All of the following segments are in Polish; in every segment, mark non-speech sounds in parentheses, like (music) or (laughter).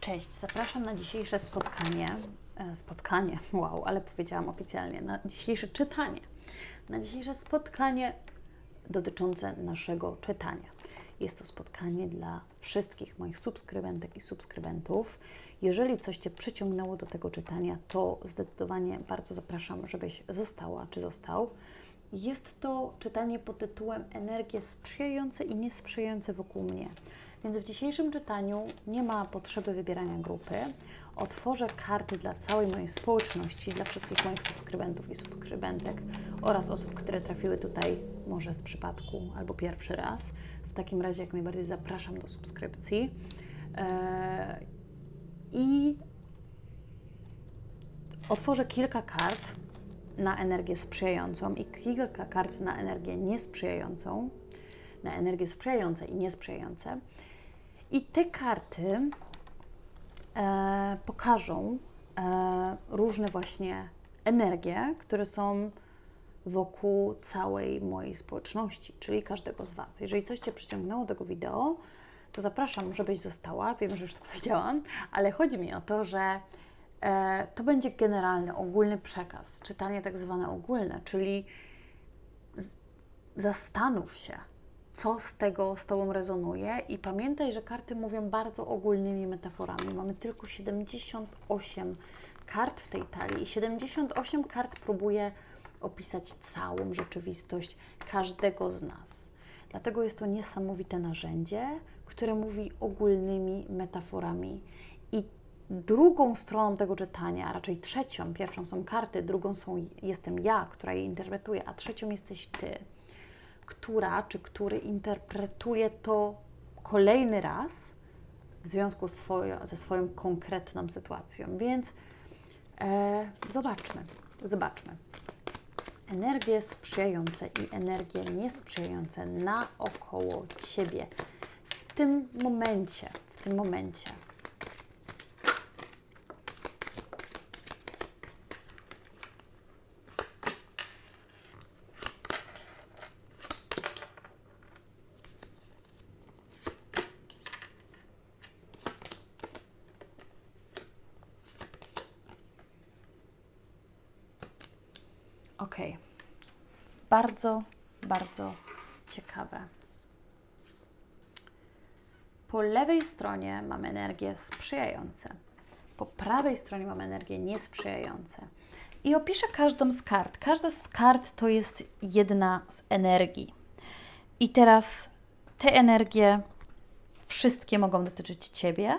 Cześć, zapraszam na dzisiejsze spotkanie. E, spotkanie, (laughs) wow, ale powiedziałam oficjalnie, na dzisiejsze czytanie. Na dzisiejsze spotkanie dotyczące naszego czytania. Jest to spotkanie dla wszystkich moich subskrybentek i subskrybentów. Jeżeli coś Cię przyciągnęło do tego czytania, to zdecydowanie bardzo zapraszam, żebyś została czy został. Jest to czytanie pod tytułem Energie sprzyjające i niesprzyjające wokół mnie. Więc w dzisiejszym czytaniu nie ma potrzeby wybierania grupy. Otworzę karty dla całej mojej społeczności, dla wszystkich moich subskrybentów i subskrybentek oraz osób, które trafiły tutaj może z przypadku albo pierwszy raz. W takim razie jak najbardziej zapraszam do subskrypcji. Eee, I otworzę kilka kart na energię sprzyjającą i kilka kart na energię niesprzyjającą, na energię sprzyjające i niesprzyjające. I te karty e, pokażą e, różne właśnie energie, które są wokół całej mojej społeczności, czyli każdego z Was. Jeżeli coś Cię przyciągnęło do tego wideo, to zapraszam, żebyś została. Wiem, że już to (laughs) powiedziałam, ale chodzi mi o to, że e, to będzie generalny, ogólny przekaz, czytanie tak zwane ogólne, czyli z, zastanów się, co z tego z Tobą rezonuje i pamiętaj, że karty mówią bardzo ogólnymi metaforami. Mamy tylko 78 kart w tej talii i 78 kart próbuje opisać całą rzeczywistość każdego z nas. Dlatego jest to niesamowite narzędzie, które mówi ogólnymi metaforami. I drugą stroną tego czytania, a raczej trzecią, pierwszą są karty, drugą są jestem ja, która je interpretuje, a trzecią jesteś ty która czy który interpretuje to kolejny raz w związku ze swoją konkretną sytuacją. Więc e, zobaczmy, zobaczmy. Energie sprzyjające i energie niesprzyjające naokoło Ciebie w tym momencie, w tym momencie. Bardzo, bardzo ciekawe. Po lewej stronie mamy energię sprzyjające. Po prawej stronie mamy energię niesprzyjające. I opiszę każdą z kart. Każda z kart to jest jedna z energii. I teraz te energie wszystkie mogą dotyczyć Ciebie,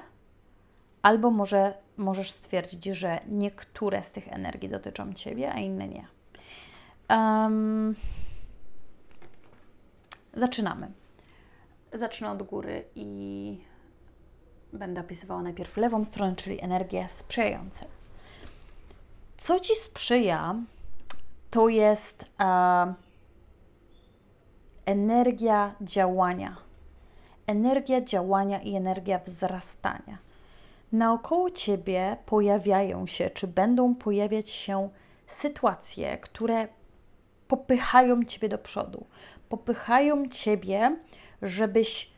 albo może możesz stwierdzić, że niektóre z tych energii dotyczą Ciebie, a inne nie. Um, zaczynamy. Zacznę od góry i będę opisywała najpierw lewą stronę, czyli energie sprzyjające. Co Ci sprzyja, to jest e, energia działania. Energia działania i energia wzrastania. Naokoło Ciebie pojawiają się, czy będą pojawiać się sytuacje, które popychają ciebie do przodu, popychają ciebie, żebyś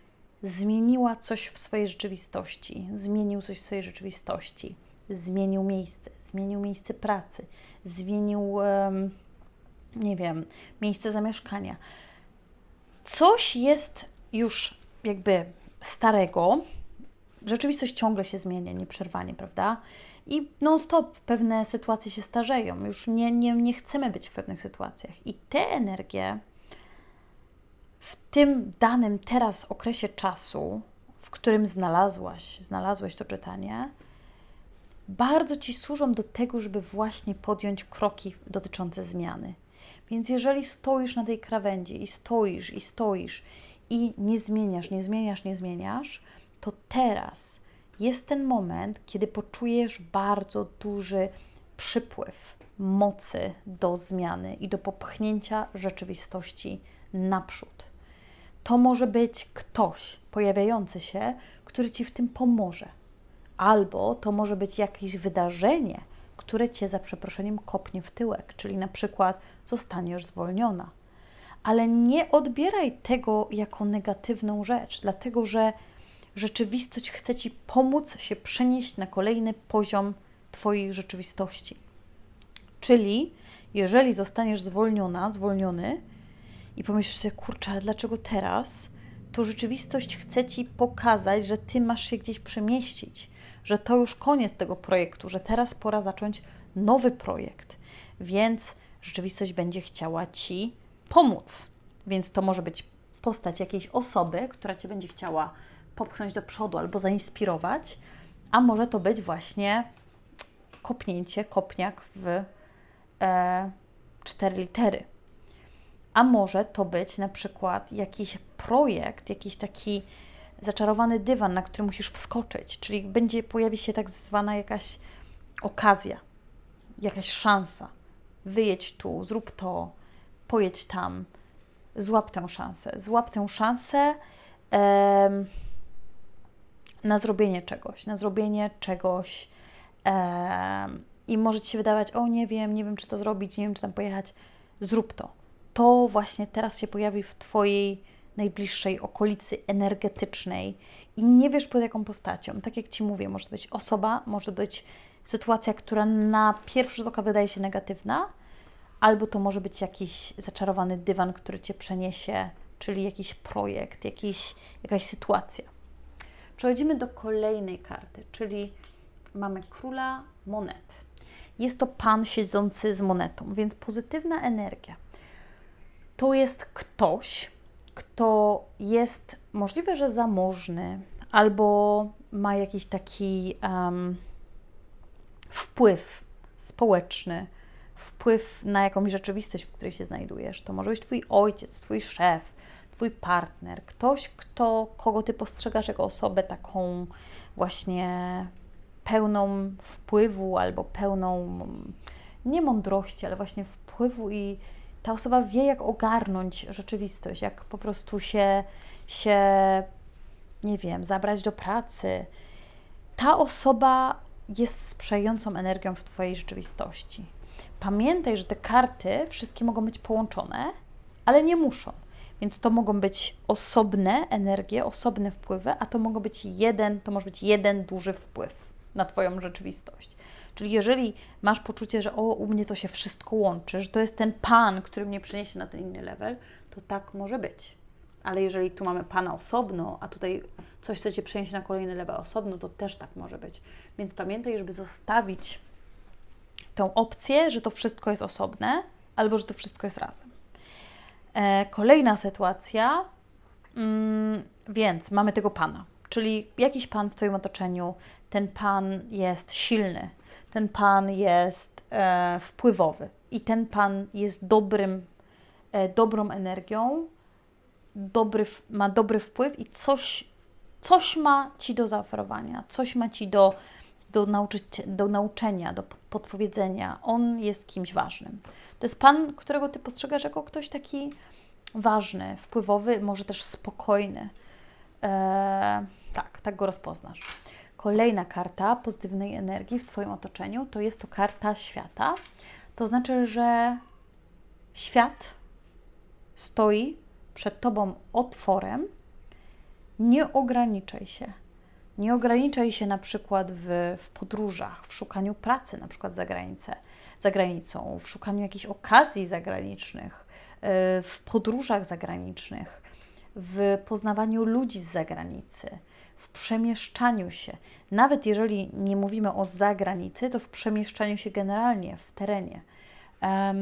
zmieniła coś w swojej rzeczywistości, zmienił coś w swojej rzeczywistości, zmienił miejsce, zmienił miejsce pracy, zmienił, nie wiem, miejsce zamieszkania. Coś jest już jakby starego, rzeczywistość ciągle się zmienia nieprzerwanie, prawda? I non-stop pewne sytuacje się starzeją. Już nie, nie, nie chcemy być w pewnych sytuacjach. I te energie w tym danym teraz okresie czasu, w którym znalazłaś, znalazłeś to czytanie, bardzo Ci służą do tego, żeby właśnie podjąć kroki dotyczące zmiany. Więc jeżeli stoisz na tej krawędzi i stoisz, i stoisz, i nie zmieniasz, nie zmieniasz, nie zmieniasz, to teraz jest ten moment, kiedy poczujesz bardzo duży przypływ mocy do zmiany i do popchnięcia rzeczywistości naprzód. To może być ktoś pojawiający się, który ci w tym pomoże, albo to może być jakieś wydarzenie, które cię za przeproszeniem kopnie w tyłek, czyli na przykład zostaniesz zwolniona. Ale nie odbieraj tego jako negatywną rzecz, dlatego że rzeczywistość chce Ci pomóc się przenieść na kolejny poziom Twojej rzeczywistości. Czyli jeżeli zostaniesz zwolniona, zwolniony i pomyślisz sobie, kurczę, ale dlaczego teraz? To rzeczywistość chce Ci pokazać, że Ty masz się gdzieś przemieścić, że to już koniec tego projektu, że teraz pora zacząć nowy projekt. Więc rzeczywistość będzie chciała Ci pomóc. Więc to może być postać jakiejś osoby, która Cię będzie chciała popchnąć do przodu albo zainspirować, a może to być właśnie kopnięcie, kopniak w e, cztery litery. A może to być na przykład jakiś projekt, jakiś taki zaczarowany dywan, na który musisz wskoczyć, czyli będzie pojawi się tak zwana jakaś okazja, jakaś szansa. Wyjedź tu, zrób to, pojedź tam, złap tę szansę. Złap tę szansę na zrobienie czegoś, na zrobienie czegoś em, i może Ci się wydawać, o nie wiem, nie wiem czy to zrobić, nie wiem czy tam pojechać. Zrób to. To właśnie teraz się pojawi w Twojej najbliższej okolicy energetycznej i nie wiesz pod jaką postacią. Tak jak Ci mówię, może być osoba, może być sytuacja, która na pierwszy rzut oka wydaje się negatywna, albo to może być jakiś zaczarowany dywan, który Cię przeniesie, czyli jakiś projekt, jakiś, jakaś sytuacja. Przechodzimy do kolejnej karty, czyli mamy króla monet. Jest to pan siedzący z monetą, więc pozytywna energia. To jest ktoś, kto jest możliwe, że zamożny, albo ma jakiś taki um, wpływ społeczny, wpływ na jakąś rzeczywistość, w której się znajdujesz. To może być Twój ojciec, Twój szef, Twój partner, ktoś, kto, kogo Ty postrzegasz jako osobę taką właśnie pełną wpływu albo pełną nie mądrości, ale właśnie wpływu i ta osoba wie, jak ogarnąć rzeczywistość, jak po prostu się, się nie wiem, zabrać do pracy. Ta osoba jest sprzyjającą energią w Twojej rzeczywistości. Pamiętaj, że te karty wszystkie mogą być połączone, ale nie muszą. Więc to mogą być osobne energie, osobne wpływy, a to mogą być jeden, to może być jeden duży wpływ na Twoją rzeczywistość. Czyli jeżeli masz poczucie, że o, u mnie to się wszystko łączy, że to jest ten Pan, który mnie przeniesie na ten inny level, to tak może być. Ale jeżeli tu mamy Pana osobno, a tutaj coś chcecie przenieść na kolejny level osobno, to też tak może być. Więc pamiętaj, żeby zostawić tą opcję, że to wszystko jest osobne, albo że to wszystko jest razem. E, kolejna sytuacja, mm, więc mamy tego Pana, czyli jakiś Pan w Twoim otoczeniu, ten Pan jest silny, ten Pan jest e, wpływowy. I ten Pan jest dobrym, e, dobrą energią, dobry, ma dobry wpływ i coś, coś ma Ci do zaoferowania, coś ma Ci do, do, nauczyć, do nauczenia, do podpowiedzenia. On jest kimś ważnym. To jest Pan, którego Ty postrzegasz jako ktoś taki ważny, wpływowy, może też spokojny. E, tak, tak go rozpoznasz. Kolejna karta pozytywnej energii w Twoim otoczeniu to jest to karta świata. To znaczy, że świat stoi przed Tobą otworem. Nie ograniczaj się. Nie ograniczaj się na przykład w, w podróżach, w szukaniu pracy, na przykład za, granicę, za granicą, w szukaniu jakichś okazji zagranicznych, y, w podróżach zagranicznych, w poznawaniu ludzi z zagranicy w przemieszczaniu się. Nawet jeżeli nie mówimy o zagranicy, to w przemieszczaniu się generalnie w terenie. Um,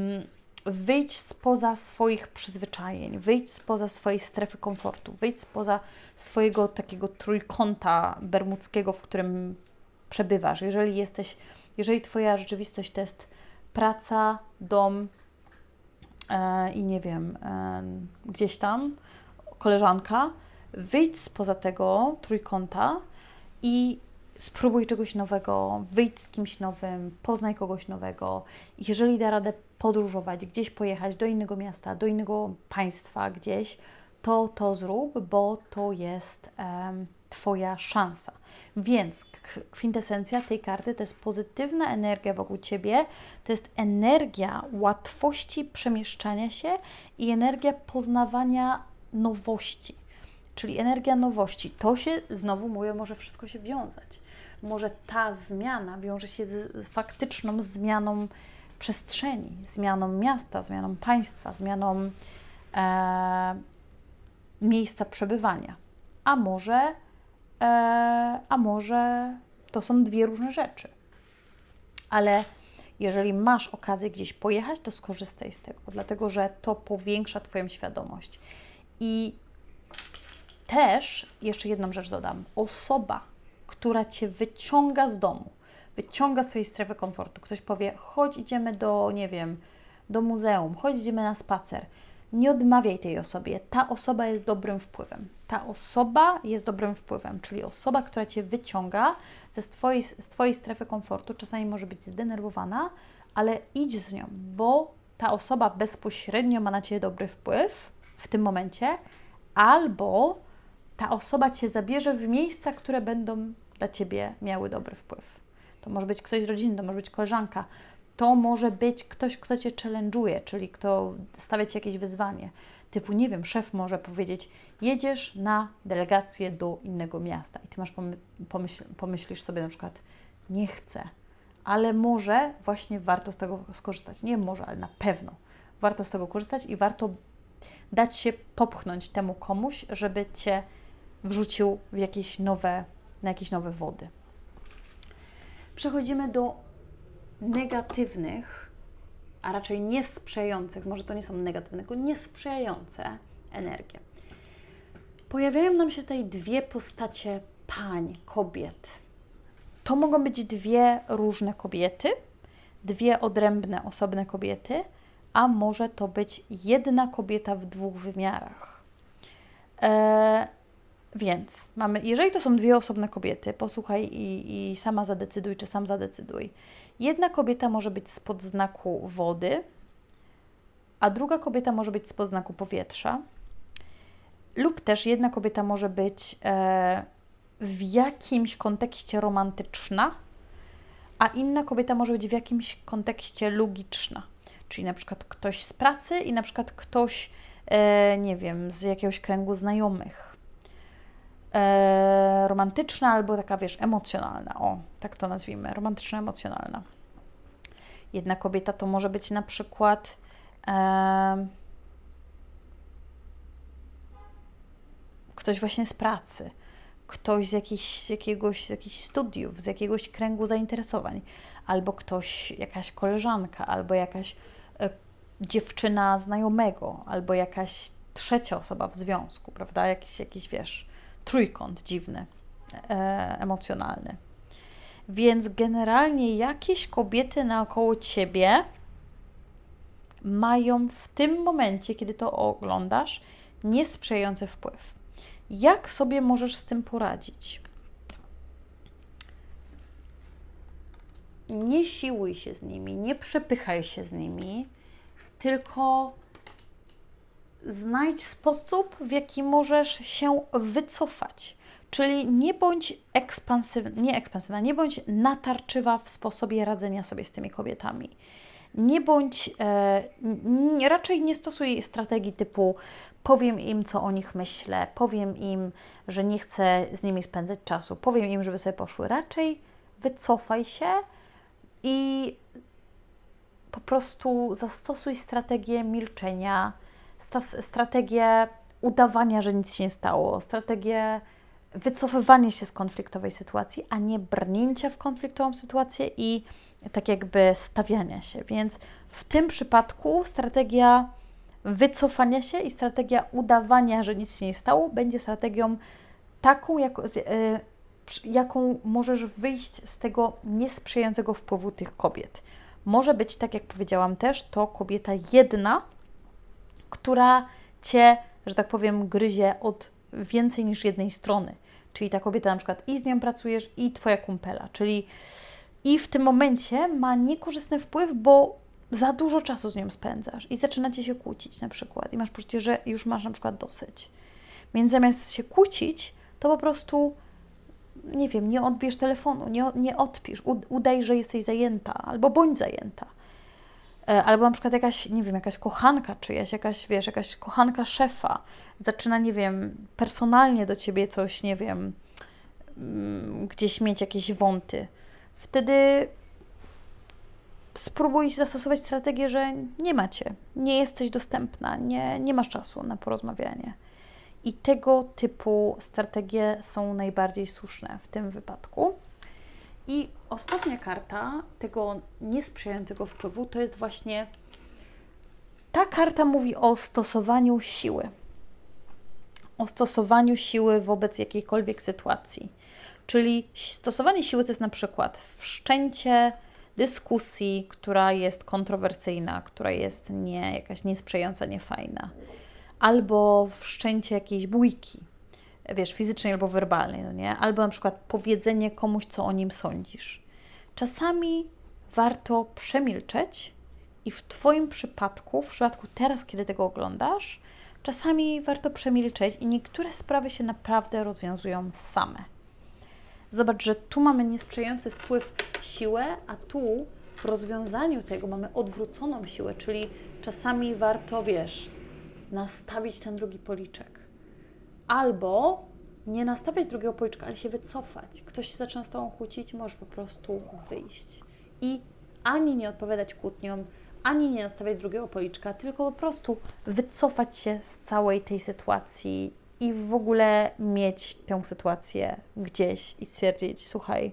wyjdź spoza swoich przyzwyczajeń, wyjdź spoza swojej strefy komfortu, wyjdź spoza swojego takiego trójkąta bermudzkiego, w którym przebywasz. Jeżeli jesteś, jeżeli Twoja rzeczywistość to jest praca, dom e, i nie wiem, e, gdzieś tam, koleżanka, wyjdź spoza tego trójkąta i spróbuj czegoś nowego, wyjdź z kimś nowym, poznaj kogoś nowego. Jeżeli da radę podróżować, gdzieś pojechać do innego miasta, do innego państwa, gdzieś, to to zrób, bo to jest um, Twoja szansa. Więc kwintesencja tej karty to jest pozytywna energia wokół Ciebie, to jest energia łatwości przemieszczania się i energia poznawania nowości. czyli energia nowości. To się, znowu mówię, może wszystko się wiązać. Może ta zmiana wiąże się z faktyczną zmianą przestrzeni, zmianą miasta, zmianą państwa, zmianą e, miejsca przebywania. A może, e, a może to są dwie różne rzeczy. Ale jeżeli masz okazję gdzieś pojechać, to skorzystaj z tego, dlatego że to powiększa Twoją świadomość. I też jeszcze jedną rzecz dodam. Osoba, która Cię wyciąga z domu, wyciąga z Twojej strefy komfortu. Ktoś powie, chodź idziemy do, nie wiem, do muzeum, chodź idziemy na spacer. Nie odmawiaj tej osobie. Ta osoba jest dobrym wpływem. Ta osoba jest dobrym wpływem, czyli osoba, która Cię wyciąga ze twojej, z Twojej strefy komfortu, czasami może być zdenerwowana, ale idź z nią, bo ta osoba bezpośrednio ma na Ciebie dobry wpływ w tym momencie, albo ta osoba Cię zabierze w miejsca, które będą dla Ciebie miały dobry wpływ. To może być ktoś z rodziny, to może być koleżanka, to może być ktoś, kto Cię challenge'uje, czyli kto stawia Ci jakieś wyzwanie. Typu, nie wiem, szef może powiedzieć, jedziesz na delegację do innego miasta i Ty masz pomy pomyśl pomyślisz sobie na przykład, nie chcę, ale może właśnie warto z tego skorzystać. Nie może, ale na pewno warto z tego korzystać i warto dać się popchnąć temu komuś, żeby Cię wrzucił w jakieś nowe, na jakieś nowe wody. Przechodzimy do negatywnych, a raczej niesprzyjających, może to nie są negatywne, tylko niesprzyjające energie. Pojawiają nam się tutaj dwie postacie pań, kobiet. To mogą być dwie różne kobiety, dwie odrębne, osobne kobiety, a może to być jedna kobieta w dwóch wymiarach. Eee, więc mamy, jeżeli to są dwie osobne kobiety, posłuchaj i, i sama zadecyduj, czy sam zadecyduj. Jedna kobieta może być spod znaku wody, a druga kobieta może być spod znaku powietrza, lub też jedna kobieta może być e, w jakimś kontekście romantyczna, a inna kobieta może być w jakimś kontekście logiczna. Czyli na przykład ktoś z pracy i na przykład ktoś, e, nie wiem, z jakiegoś kręgu znajomych. E, romantyczna albo taka, wiesz, emocjonalna. O, tak to nazwijmy. Romantyczna, emocjonalna. Jedna kobieta to może być na przykład. E, ktoś właśnie z pracy, ktoś z, jakichś, jakiegoś z jakichś studiów, z jakiegoś kręgu zainteresowań, albo ktoś, jakaś koleżanka, albo jakaś e, dziewczyna znajomego, albo jakaś trzecia osoba w związku, prawda? Jakiś, jakiś wiesz, trójkąt dziwny, e, emocjonalny. Więc generalnie jakieś kobiety naokoło ciebie mają w tym momencie, kiedy to oglądasz, niesprzyjający wpływ. Jak sobie możesz z tym poradzić? Nie siłuj się z nimi, nie przepychaj się z nimi, tylko znajdź sposób, w jaki możesz się wycofać. Czyli nie bądź ekspansywna, nie ekspansywna, nie bądź natarczywa w sposobie radzenia sobie z tymi kobietami. Nie bądź, e, nie, raczej nie stosuj strategii typu powiem im, co o nich myślę, powiem im, że nie chcę z nimi spędzać czasu, powiem im, żeby sobie poszły. Raczej wycofaj się i po prostu zastosuj strategię milczenia, strategię udawania, że nic się nie stało, strategię wycofywania się z konfliktowej sytuacji, a nie brnięcia w konfliktową sytuację i tak jakby stawiania się. Więc w tym przypadku strategia wycofania się i strategia udawania, że nic się nie stało, będzie strategią taką, jak, y, jaką możesz wyjść z tego niesprzyjającego wpływu tych kobiet. Może być, tak jak powiedziałam też, to kobieta jedna, która cię, że tak powiem, gryzie od więcej niż jednej strony. Czyli ta kobieta na przykład i z nią pracujesz, i twoja kumpela. Czyli i w tym momencie ma niekorzystny wpływ, bo za dużo czasu z nią spędzasz i zaczynacie się kłócić na przykład i masz poczucie, że już masz na przykład dosyć. Więc zamiast się kłócić, to po prostu nie wiem, nie odbierz telefonu, nie, nie odpisz, udaj, że jesteś zajęta albo bądź zajęta. E, Albo na przykład jakaś, nie wiem, jakaś kochanka czyjaś, jakaś, wiesz, jakaś kochanka szefa zaczyna, nie wiem, personalnie do ciebie coś, nie wiem, mm, gdzieś mieć jakieś wąty. Wtedy spróbuj zastosować strategię, że nie macie, nie jesteś dostępna, nie, nie masz czasu na porozmawianie. I tego typu strategie są najbardziej słuszne w tym wypadku. I ostatnia karta tego niesprzyjającego wpływu to jest właśnie ta karta mówi o stosowaniu siły. O stosowaniu siły wobec jakiejkolwiek sytuacji. Czyli stosowanie siły to jest na przykład wszczęcie dyskusji, która jest kontrowersyjna, która jest nie jakaś niesprzyjająca, niefajna, albo wszczęcie jakiejś bójki, wiesz, fizycznej albo werbalnej, no nie? Albo na przykład powiedzenie komuś, co o nim sądzisz. Czasami warto przemilczeć i w Twoim przypadku, w przypadku teraz, kiedy tego oglądasz, czasami warto przemilczeć i niektóre sprawy się naprawdę rozwiązują same. Zobacz, że tu mamy niesprzyjający wpływ siłę, a tu w rozwiązaniu tego mamy odwróconą siłę, czyli czasami warto, wiesz, nastawić ten drugi policzek. Albo nie nastawiać drugiego policzka, ale się wycofać. Ktoś się zaczyna z Tobą kłócić, możesz po prostu wyjść. I ani nie odpowiadać kłótniom, ani nie nastawiać drugiego policzka, tylko po prostu wycofać się z całej tej sytuacji i w ogóle mieć tę sytuację gdzieś i stwierdzić, słuchaj,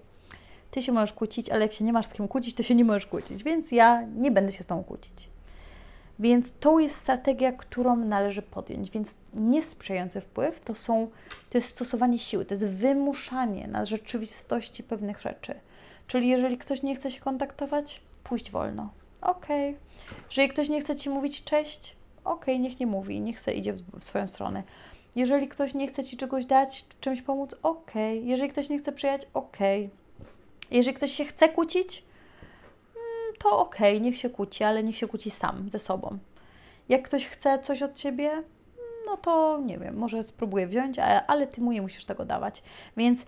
ty się możesz kłócić, ale jak się nie masz z kim kłócić, to się nie możesz kłócić, więc ja nie będę się z tobą kłócić. Więc to jest strategia, którą należy podjąć. Więc niesprzyjający wpływ to są, to jest stosowanie siły, to jest wymuszanie na rzeczywistości pewnych rzeczy. Czyli jeżeli ktoś nie chce się kontaktować, pójść wolno. Okej. Jeżeli ktoś nie chce Ci mówić cześć, okej, niech nie mówi, niech se idzie w, w swoją stronę. Jeżeli ktoś nie chce Ci czegoś dać, czymś pomóc, okej. Jeżeli ktoś nie chce przyjechać, okej. Jeżeli ktoś się chce kłócić, to okej, niech się kłóci, ale niech się kłóci sam, ze sobą. Jak ktoś chce coś od Ciebie, no to nie wiem, może spróbuję wziąć, ale, Ty mu nie musisz tego dawać. Więc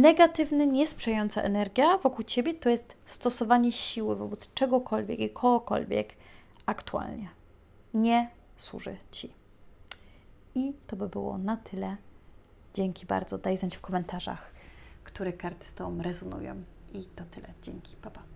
negatywna, niesprzyjająca energia wokół Ciebie to jest stosowanie siły wobec czegokolwiek i kogokolwiek aktualnie. Nie służy Ci. I to by było na tyle. Dzięki bardzo. Daj znać w komentarzach, które karty z Tobą rezonują. I to tyle. Dzięki. Pa, pa.